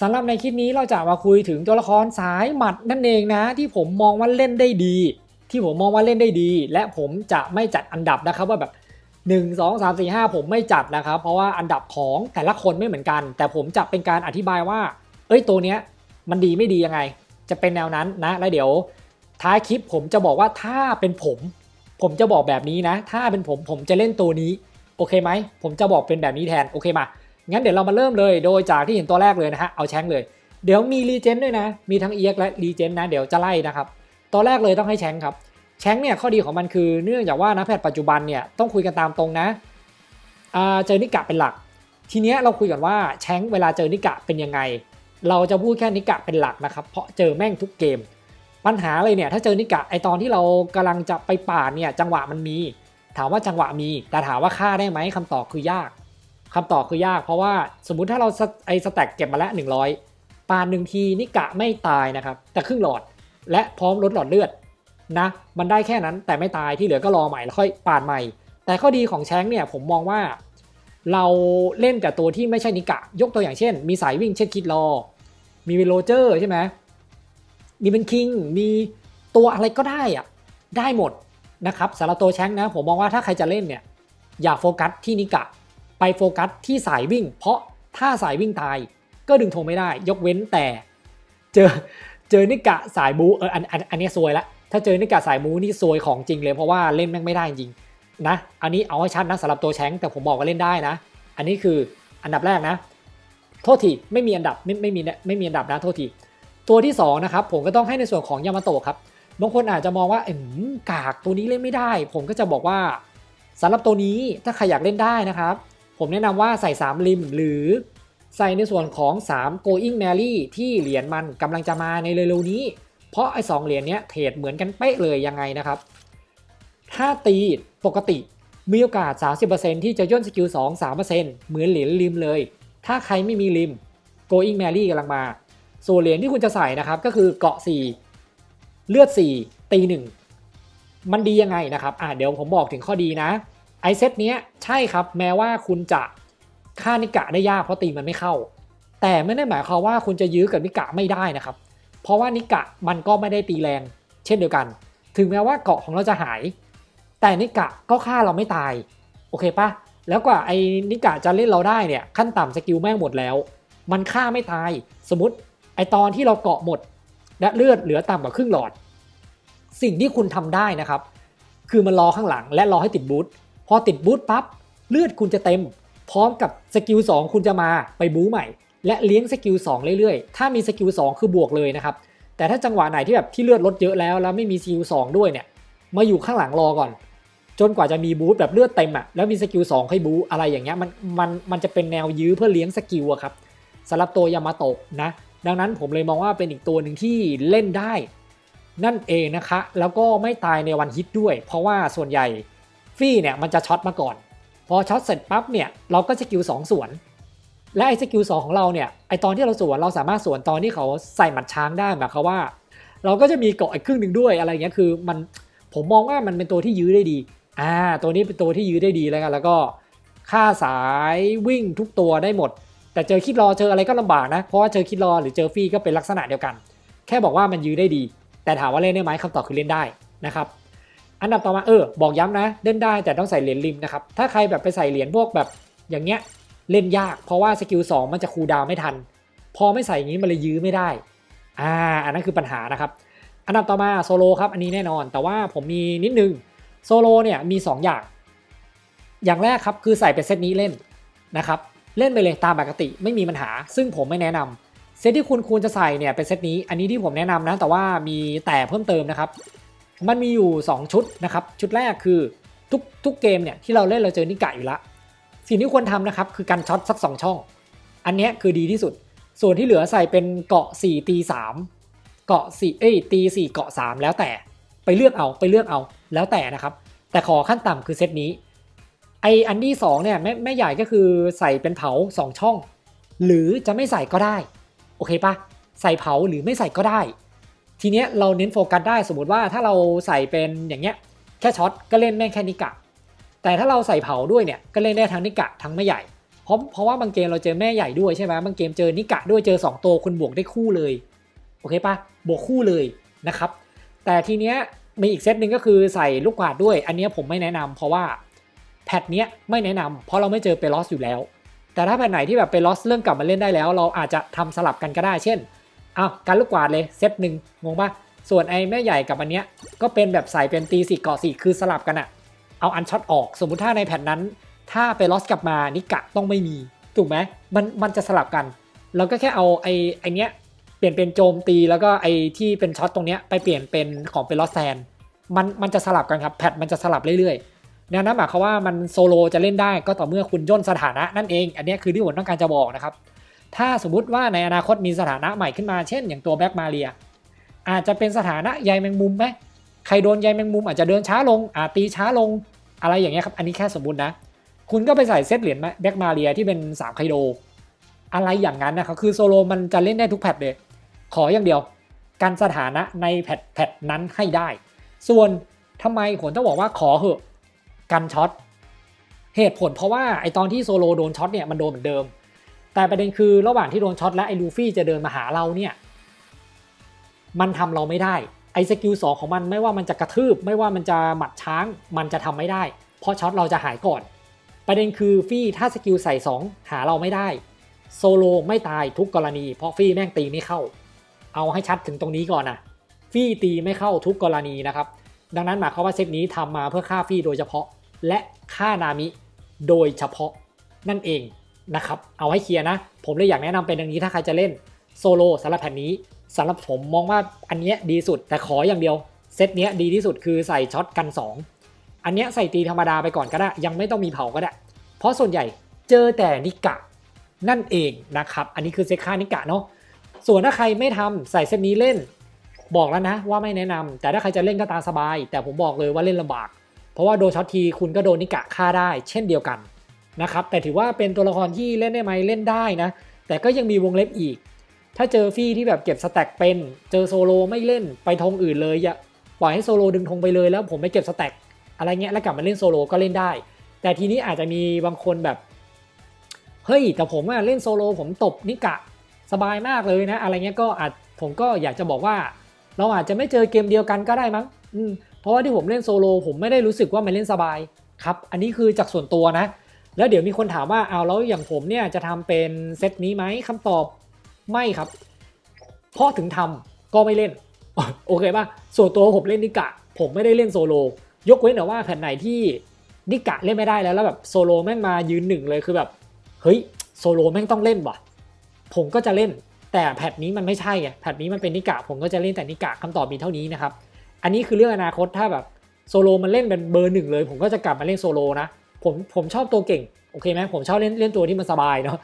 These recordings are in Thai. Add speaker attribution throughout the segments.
Speaker 1: สำหรับในคลิปนี้เราจะมาคุยถึงตัวละครสายหมัดนั่นเองนะ ที่ผมมองว่าเล่นได้ดี ที่ผมมองว่าเล่นได้ดี และผมจะไม่จัดอันดับนะครับว่าแบบ 1 2 3 4 5 ผมไม่จัดนะครับ เพราะว่าอันดับของแต่ละคนไม่เหมือนกัน แต่ผมจะเป็นการอธิบายว่า เอ้ยตัวเนี้ยมันดีไม่ดียังไง จะเป็นแนวนั้นนะ แล้วเดี๋ยว ท้ายคลิปผมจะบอกว่าถ้าเป็นผม ผมจะบอกแบบนี้นะ ถ้าเป็นผมผมจะเล่นตัวนี้โอเคไหมผมจะบอกเป็นแบบนี้แทนโอเคมา งั้นเดี๋ยวเรามาเริ่มเลยโดยจากที่เห็นตัวแรกเลยนะฮะเอาแชงเลย เดี๋ยวมีรีเจนด้วยนะ มีทั้งเอียกและรีเจนนะเดี๋ยวจะไล่นะครับตัวแรกเลยต้องให้แชงครับแชงเนี่ยข้อดีของมันคือเนื่องจากว่านักแพทย์ปัจจุบันเนี่ยต้องคุยกันตามตรงนะเจอนิกะเป็นหลัก ทีเนี้ยเราคุยกันว่าแชงเวลาเจอนิกะเป็นยังไง เราจะพูดแค่นิกะเป็นหลักนะครับเพราะเจอแม่งทุกเกม ปัญหาเลยเนี่ยถ้าเจอนิกะไอตอนที่เรากำลังจะไปป่าเนี่ยจังหวะมันมี ถามว่าจังหวะมี แต่ถามว่าฆ่าได้ไหมคำตอบคือยาก คำตอบคือยากเพราะว่าสมมุติถ้าเราไอสแต็กเก็บมาแล้ว 100 ปานหนึ่งทีนิกะไม่ตายนะครับ แต่ครึ่งหลอดและพร้อมลดหลอดเลือดนะมันได้แค่นั้นแต่ไม่ตายที่เหลือก็รอใหม่แล้วค่อยปาดใหม่ แต่ข้อดีของแชงเนี่ยผมมองว่า เราเล่นกับตัวที่ไม่ใช่นิกะ ยกตัวอย่างเช่น มีสายวิ่งเช่นคิดรอ มีวิโรเจอร์ใช่ไหมมีเป็นคิงมีตัวอะไรก็ได้อะได้หมดนะครับสำหรับตัวแชงนะผมมองว่าถ้าใครจะเล่นเนี่ยอย่าโฟกัสที่นิกะ ไปโฟกัสที่สายวิ่ง เพราะถ้าสายวิ่งตายก็ดึงธงไม่ได้ ยกเว้นแต่ เจอเจอนิกะสายบูเอออันอันอันนี้ซวยละถ้าเจอนิกะสายบูนี่ซวยของจริงเลยเพราะว่าเล่นแม่งไม่ได้จริงนะอันนี้เอาให้ชัดนะสำหรับตัวแชงแต่ผมบอกว่าเล่นได้นะ อันนี้คืออันดับแรกนะ โทษทีไม่มีอันดับไม่ไม่มีไม่มีอันดับนะโทษทีตัวที่สองนะครับผมก็ต้องให้ในส่วนของยามาโตะครับบางคนอาจจะมองว่าเอ็มกากตัวนี้เล่นไม่ได้ ผมก็จะบอกว่าสำหรับตัวนี้ถ้าใครอยากเล่นได้นะครับ ผมแนะนำว่าใส่ 3 ริมหรือใส่ในส่วนของ 3 going Mary ที่เหรียญมันกำลังจะมาในเร็วๆนี้ เพราะไอ้สเหรียญเนี้ยเทรดเหมือนกันเป๊ะเลยยังไงนะครับ ถ้าตีปกติมีโอกาส 30%ที่จะย่นสกิล2 3%เหมือนเหรียญริมเลย ถ้าใครไม่มีริม going Mary กำลังมา ส่วนเหรียญที่คุณจะใส่นะครับก็คือเกาะ 4 เลือด 4 ตี 1 มันดียังไงนะครับอ่าเดี๋ยวผมบอกถึงข้อดีนะ ไอเซตเนี้ยใช่ครับแม้ว่าคุณจะฆ่านิกะได้ยากเพราะตีมันไม่เข้า แต่ไม่ได้หมายความว่าคุณจะยื้อกับนิกะไม่ได้นะครับ เพราะว่านิกะมันก็ไม่ได้ตีแรง เช่นเดียวกัน ถึงแม้ว่าเกาะของเราจะหาย แต่นิกะก็ฆ่าเราไม่ตาย โอเคปะแล้วกว่าไอ้นิกะจะเล่นเราได้เนี่ยขั้นต่ำสกิลแม่งหมดแล้ว มันฆ่าไม่ตาย สมมติไอตอนที่เราเกาะหมด และเลือดเหลือต่ำกว่าครึ่งหลอด สิ่งที่คุณทำได้นะครับ คือมันรอข้างหลังและรอให้ติดบูท พอติดบูทปั๊บเลือดคุณจะเต็ม พร้อมกับสกิล2คุณจะมาไปบูใหม่ และเลี้ยงสกิล2เรื่อยๆ ถ้ามีสกิล2คือบวกเลยนะครับ แต่ถ้าจังหวะไหนที่แบบที่เลือดลดเยอะแล้วแล้วไม่มีสกิล2ด้วยเนี่ยมาอยู่ข้างหลังรอก่อน จนกว่าจะมีบูทแบบเลือดเต็มอะ่ะแล้วมีสกิล2ให้บูอะไรอย่างเงี้ยมันมันมันจะเป็นแนวยื้อเพื่อเลี้ยงสกิลอะครับสำหรับตัวยามาโตะนะดังนั้นผมเลยมองว่าเป็นอีกตัวหนึ่งที่เล่นได้ นั่นเองนะคะ แล้วก็ไม่ตายในวันฮิตด้วย เพราะว่าส่วนใหญ่ ฟี่เนี่ยมันจะช็อตมาก่อน พอช็อตเสร็จปั๊บเนี่ยเราก็สกิลสองส่วน และไอ้สกิลสองของเราเนี่ยไอตอนที่เราสวนเราสามารถสวนตอนที่เขาใส่หมัดช้างได้หมายความว่า เราก็จะมีเกาะอีกครึ่งหนึ่งด้วยอะไรเงี้ยคือมันผมมองว่ามันเป็นตัวที่ยื้อได้ดีอ่าตัวนี้เป็นตัวที่ยื้อได้ดีแล้วกันแล้วก็ค่าสายวิ่งทุกตัวได้หมด แต่เจอคิดรอเจออะไรก็ลำบากนะ เพราะว่าเจอคิดรอหรือเจอฟี่ก็เป็นลักษณะเดียวกัน แค่บอกว่ามันยื้อได้ดี แต่ถามว่าเล่นได้ไหมคำตอบคือเล่นได้นะครับ อันดับต่อมาเออบอกย้ำนะ เล่นได้แต่ต้องใส่เหรียญริมนะครับ ถ้าใครแบบไปใส่เหรียญพวกแบบอย่างเงี้ยเล่นยาก เพราะว่าสกิล2มันจะคูลดาวไม่ทัน พอไม่ใส่อย่างนี้มันเลยยื้อไม่ได้อ่าอันนั้นคือปัญหานะครับ อันดับต่อมาโซโลครับอันนี้แน่นอน แต่ว่าผมมีนิดนึงโซโลเนี่ยมี 2 อย่าง อย่างแรกครับคือใส่เป็นเซตนี้เล่นนะครับเล่นไปเลยตามปกติไม่มีปัญหา ซึ่งผมไม่แนะนำเซตที่คุณควรจะใส่เนี่ยเป็นเซตนี้อันนี้ที่ผมแนะนำนะแต่ว่ามีแต่เพิ่มเติมนะครับ มันมีอยู่ 2 ชุดนะครับ ชุดแรกคือทุกทุกเกมเนี่ยที่เราเล่นเราเจอนิกะอยู่ละสิ่งที่ควรทำนะครับคือการช็อตสัก 2 ช่อง อันนี้คือดีที่สุด ส่วนที่เหลือใส่เป็นเกาะ 4 ตี 3 เกาะ4เอ้ยตี 4 เกาะ 3 แล้วแต่ไปเลือกเอาไปเลือกเอาแล้วแต่นะครับ แต่ขอขั้นต่ำคือเซตนี้ไออันที่2เนี่ยแม่แม่ใหญ่ก็คือใส่เป็นเผา 2 ช่อง หรือจะไม่ใส่ก็ได้ โอเคปะใส่เผาหรือไม่ใส่ก็ได้ ทีเนี้ยเราเน้นโฟกัสได้สมมติว่าถ้าเราใส่เป็นอย่างเงี้ยแค่ช็อตก็เล่นแม่งแค่นิกะ แต่ถ้าเราใส่เผาด้วยเนี่ยก็เล่นได้ทั้งนิกะทั้งไม่ใหญ่เพราะเพราะว่าบางเกมเราเจอแม่ใหญ่ด้วยใช่ไหมบางเกมเจอนิกะด้วยเจอ 2 ตัวคุณบวกได้คู่เลยโอเคปะบวกคู่เลยนะครับ แต่ทีเนี้ยมีอีกเซตหนึ่งก็คือใส่ลูกกวาดด้วย อันเนี้ยผมไม่แนะนำเพราะว่าแพทเนี้ยไม่แนะนำเพราะเราไม่เจอเปลอสอยู่แล้ว แต่ถ้าแพทไหนที่แบบเปลอสเรื่องกลับมาเล่นได้แล้ว เราอาจจะทำสลับกันก็ได้ เช่น อ้าวการลูกกวาดเลยเซตหนึ่งงงปะส่วนไอ้แม่ใหญ่กับอันเนี้ยก็เป็นแบบใส่เป็นตีสี่เกาะสี่คือสลับกันอะเอาอันช็อตออก สมมุติถ้าในแผ่นนั้น ถ้าเปลอสกลับมานิกะต้องไม่มีถูกไหมมันมันจะสลับกันเราก็แค่เอาไอ้ไอ้เนี้ยเปลี่ยนเป็นโจมตีแล้วก็ไอ้ที่เป็นช็อตตรงเนี้ยไปเปลี่ยนเป็นของเป็นลอสแซนมันมันจะสลับกันครับแพทมันจะสลับเรื่อยๆนั้นหมายความว่ามันโซโลจะเล่นได้ก็ต่อเมื่อคุณย่นสถานะนั่นเอง อันเนี้ยคือที่ผมต้องการจะบอกนะครับ ถ้าสมมติว่าในอนาคตมีสถานะใหม่ขึ้นมาเช่น อย่างตัวแบ็กมาเรียอาจจะเป็นสถานะใยแมงมุมไหมใครโดนใยแมงมุมอาจจะเดินช้าลงอาจตีช้าลงอะไรอย่างเงี้ยครับ อันนี้แค่สมมตินะ คุณก็ไปใส่เซตเหรียญแบ็กมาเรียที่เป็น3ไคโด อะไรอย่างนั้นนะครับ คือโซโลมันจะเล่นได้ทุกแพทเลย ขออย่างเดียวกันสถานะในแพทแพทนั้นให้ได้ ส่วนทำไมผมต้องบอกว่าขอเหอะกันช็อต เหตุผลเพราะว่าไอตอนที่โซโลโดนช็อตเนี่ยมันโดนเหมือนเดิม แต่ประเด็นคือระหว่างที่โดนช็อตและไอ้ลูฟี่จะเดินมาหาเราเนี่ย มันทำเราไม่ได้ ไอ้สกิลสองของมันไม่ว่ามันจะกระทืบ ไม่ว่ามันจะหมัดช้าง มันจะทำไม่ได้ เพราะช็อตเราจะหายก่อน ประเด็นคือฟี่ถ้าสกิลใส่ 2 หาเราไม่ได้ โซโลไม่ตายทุกกรณี เพราะฟี่แม่งตีไม่เข้า เอาให้ชัดถึงตรงนี้ก่อนนะฟี่ตีไม่เข้าทุกกรณีนะครับ ดังนั้นหมายความว่าเซตนี้ทำมาเพื่อฆ่าฟี่โดยเฉพาะ และฆ่านามิโดยเฉพาะนั่นเอง นะครับ เอาให้เคลียร์นะ ผมเลยอยากแนะนำเป็นอย่างนี้ถ้าใครจะเล่นโซโลสำหรับแผ่นนี้สำหรับผมมองว่าอันนี้ดีสุดแต่ขออย่างเดียวเซตเนี้ยดีที่สุดคือใส่ช็อตกัน 2 อันเนี้ยใส่ตีธรรมดาไปก่อนก็ได้ ยังไม่ต้องมีเผาก็ได้ เพราะส่วนใหญ่เจอแต่นิกะนั่นเองนะครับ อันนี้คือเซตค่านิกะเนาะส่วนถ้าใครไม่ทำใส่เซตนี้เล่น บอกแล้วนะว่าไม่แนะนำแต่ถ้าใครจะเล่นก็ตามสบาย แต่ผมบอกเลยว่าเล่นลำบาก เพราะว่าโดนช็อตทีคุณก็โดนนิกะฆ่าได้ เช่นเดียวกัน นะครับแต่ถือว่าเป็นตัวละครที่เล่นได้ไหมเล่นได้นะ แต่ก็ยังมีวงเล็บอีก ถ้าเจอฟี่ที่แบบเก็บสแต็กเป็น เจอโซโลไม่เล่นไปธงอื่นเลยอย่าปล่อยให้โซโลดึงธงไปเลยแล้วผมไม่เก็บสแต็กอะไรเงี้ยแล้วกลับมาเล่นโซโลก็เล่นได้ แต่ทีนี้อาจจะมีบางคนแบบเฮ้ยแต่ผมอะเล่นโซโลผมตบนิกะสบายมากเลยนะ อะไรเงี้ยก็อาจผมก็อยากจะบอกว่า เราอาจจะไม่เจอเกมเดียวกันก็ได้มั้งเพราะว่าที่ผมเล่นโซโลผมไม่ได้รู้สึกว่ามันเล่นสบายครับ อันนี้คือจากส่วนตัวนะ แล้วเดี๋ยวมีคนถามว่าเอาแล้วอย่างผมเนี่ยจะทำเป็นเซตนี้ไหมคำตอบไม่ครับเพราะถึงทำก็ไม่เล่น โอเคป่ะส่วนตัวผมเล่นนิกะ ผมไม่ได้เล่นโซโล ยกเว้นแต่ว่าแผ่นไหนที่นิกะเล่นไม่ได้แล้วแล้วแบบโซโลแม่งมายืนหนึ่งเลยคือแบบเฮ้ยโซโลแม่งต้องเล่นว่ะ ผมก็จะเล่น แต่แพทนี้มันไม่ใช่ไงแพทนี้มันเป็นนิกะ ผมก็จะเล่นแต่นิกะคำตอบมีเท่านี้นะครับ อันนี้คือเรื่องอนาคตถ้าแบบโซโลมันเล่นเป็นเบอร์หนึ่งเลย ผมก็จะกลับมาเล่นโซโลนะ ผมผมชอบตัวเก่งโอเคไหมผมชอบเล่นเล่นตัวที่มันสบายเนาะ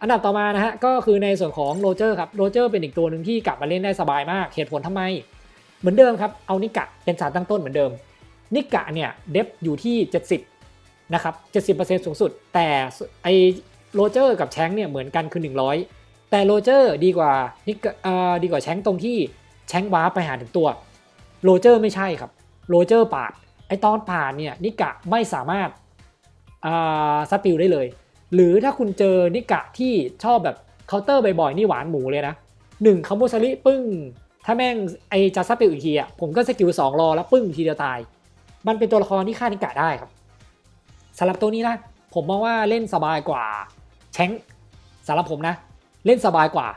Speaker 1: อันดับต่อมานะฮะก็คือในส่วนของโรเจอร์ครับโรเจอร์เป็นอีกตัวหนึ่งที่กลับมาเล่นได้สบายมากเหตุผลทำไม เหมือนเดิมครับเอานิกะเป็นสารตั้งต้นเหมือนเดิม นิกะเนี่ยเดฟอยู่ที่ 70นะครับ70%สูงสุด แต่ไอโรเจอร์กับแชงเนี่ยเหมือนกันคือ 100 แต่โรเจอร์ดีกว่านิกะดีกว่าแชงตรงที่แชงว้าร์ไปหาถึงตัวโรเจอร์ไม่ใช่ครับโรเจอร์ปาดไอตอนปาดเนี่ยนิกะไม่สามารถสติลได้เลย หรือถ้าคุณเจอนิกะที่ชอบแบบเคาน์เตอร์บ่อยๆนี่หวานหมูเลยนะหนึ่งคาโมซาริปึ้ง ถ้าแม่งไอจะสติลอีกทีอะผมก็สกิลสองรอแล้วปึ้งทีเดียวตาย มันเป็นตัวละครที่ฆ่านิกะได้ครับสำหรับตัวนี้นะผมมองว่าเล่นสบายกว่าแชงสำหรับผมนะ เล่นสบายกว่า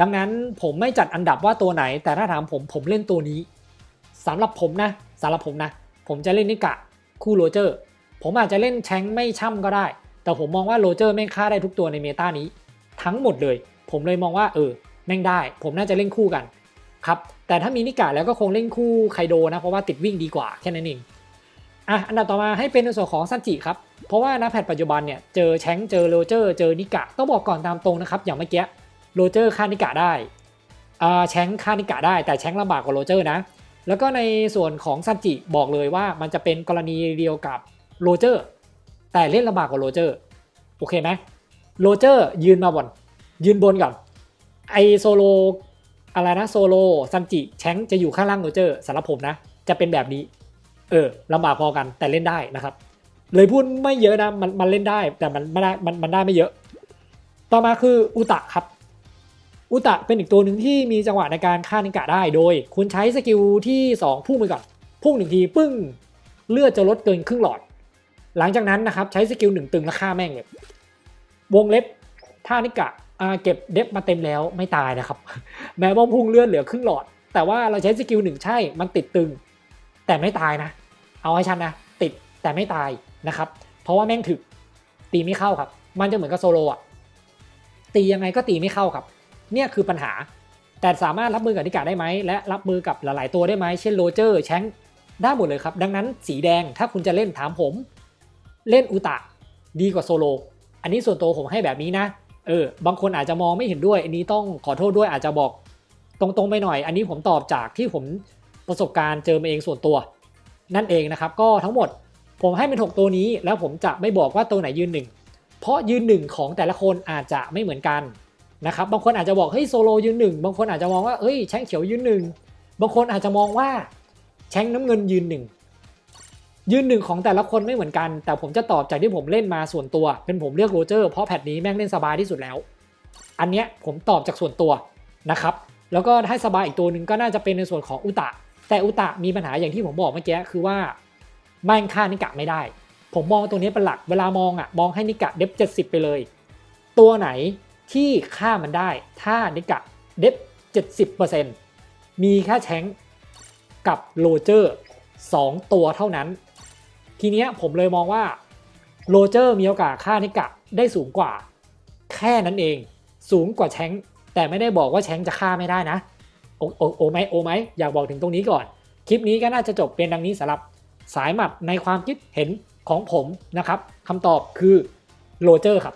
Speaker 1: ดังนั้นผมไม่จัดอันดับว่าตัวไหน แต่ถ้าถามผมผมเล่นตัวนี้สำหรับผมนะสำหรับผมนะ ผมจะเล่นนิกะคู่โรเจอร์ ผมอาจจะเล่นแชงไม่ช่ำก็ได้ แต่ผมมองว่าโรเจอร์แม่งฆ่าได้ทุกตัวในเมตานี้ ทั้งหมดเลย ผมเลยมองว่าเออแม่งได้ ผมน่าจะเล่นคู่กันครับแต่ถ้ามีนิกะแล้วก็คงเล่นคู่ไคโดนะ เพราะว่าติดวิ่งดีกว่าแค่นั้นเองอะอันดับต่อมาให้เป็นในส่วนของซันจิครับ เพราะว่าณแพทปัจจุบันเนี่ยเจอแชงเจอโรเจอร์ เจอนิกะต้องบอกก่อนตามตรงนะครับ อย่างเมื่อกี้โรเจอร์ฆ่านิกะได้อ่าแชงฆ่านิกะได้แต่แชงลำบากกว่าโรเจอร์นะ แล้วก็ในส่วนของซันจิบอกเลยว่ามันจะเป็นกรณีเดียวกับโรเจอร์ แต่เล่นลำบากกว่าโรเจอร์โอเคไหมโรเจอร์ยืนมาบนยืนบนก่อนไอโซโลอะไรนะโซโลซันจิแชงจะอยู่ข้างล่างโรเจอร์สำหรับผมนะ จะเป็นแบบนี้ เออลำบากพอกันแต่เล่นได้นะครับ เลยพูดไม่เยอะนะมันมันเล่นได้แต่มันไม่ได้มันมันได้ไม่เยอะ ต่อมาคืออุตะครับ อุตะเป็นอีกตัวหนึ่งที่มีจังหวะในการฆ่านิกะได้ โดย คุณใช้สกิลที่ 2 พุ่งไปก่อน พุ่งหนึ่งทีปึ้งเลือดจะลดเกินครึ่งหลอด หลังจากนั้นนะครับใช้สกิลหนึ่งตึงแล้วฆ่าแม่งเลยวงเล็บท่านิกะเก็บเดฟมาเต็มแล้วไม่ตายนะครับ แม้ว่าพุ่งเลือดเหลือครึ่งหลอด แต่ว่าเราใช้สกิลหนึ่งใช่มันติดตึง แต่ไม่ตายนะ เอาให้ชันนะ ติดแต่ไม่ตายนะครับ เพราะว่าแม่งถึกตีไม่เข้าครับ มันจะเหมือนกับโซโลอะตียังไงก็ตีไม่เข้าครับ เนี่ยคือปัญหา แต่สามารถรับมือกับนิกาได้ไหมและรับมือกับหลาย ๆ ตัวได้ไหมเช่นโรเจอร์แชงได้หมดเลยครับ ดังนั้นสีแดงถ้าคุณจะเล่นถามผม เล่นอุตะดีกว่าโซโล อันนี้ส่วนตัวผมให้แบบนี้นะ เออ บางคนอาจจะมองไม่เห็นด้วย อันนี้ต้องขอโทษด้วยอาจจะบอกตรงๆไปหน่อย อันนี้ผมตอบจากที่ผมประสบการณ์เจอมาเองส่วนตัว นั่นเองนะครับ ก็ทั้งหมดผมให้เป็น 6 ตัวนี้ แล้วผมจะไม่บอกว่าตัวไหนยืนหนึ่งเพราะยืนหนึ่งของแต่ละคนอาจจะไม่เหมือนกันนะครับ บางคนอาจจะบอกเฮ้ยโซโลยืนหนึ่งบางคนอาจจะมองว่าเฮ้ยแชงเขียวยืนหนึ่งบางคนอาจจะมองว่าแชงน้ำเงินยืนหนึ่ง ยืนหนึ่งของแต่ละคนไม่เหมือนกัน แต่ผมจะตอบจากที่ผมเล่นมาส่วนตัว เป็นผมเลือกโรเจอร์เพราะแพทนี้แม่งเล่นสบายที่สุดแล้ว อันเนี้ยผมตอบจากส่วนตัวนะครับแล้วก็ให้สบายอีกตัวหนึ่งก็น่าจะเป็นในส่วนของอุตะ แต่อุตะมีปัญหาอย่างที่ผมบอกเมื่อกี้คือว่าแม่งฆ่านิกะไม่ได้ ผมมองตัวนี้เป็นหลักเวลามองอะมองให้นิกะเดฟเจ็ดสิบไปเลย ตัวไหนที่ฆ่ามันได้ ถ้านิกะเดฟเจ็ดสิบเปอร์เซ็นต์มีแค่แชงกับโรเจอร์สองตัวเท่านั้น ทีเนี้ยผมเลยมองว่าโรเจอร์มีโอกาสฆ่านิกะได้สูงกว่า แค่นั้นเอง สูงกว่าแชงแต่ไม่ได้บอกว่าแชงจะฆ่าไม่ได้นะ โอโอโอไหมโอไหมอยากบอกถึงตรงนี้ก่อน คลิปนี้ก็น่าจะจบเป็นดังนี้สำหรับสายหมัดในความคิดเห็นของผมนะครับคำตอบคือโรเจอร์ครับ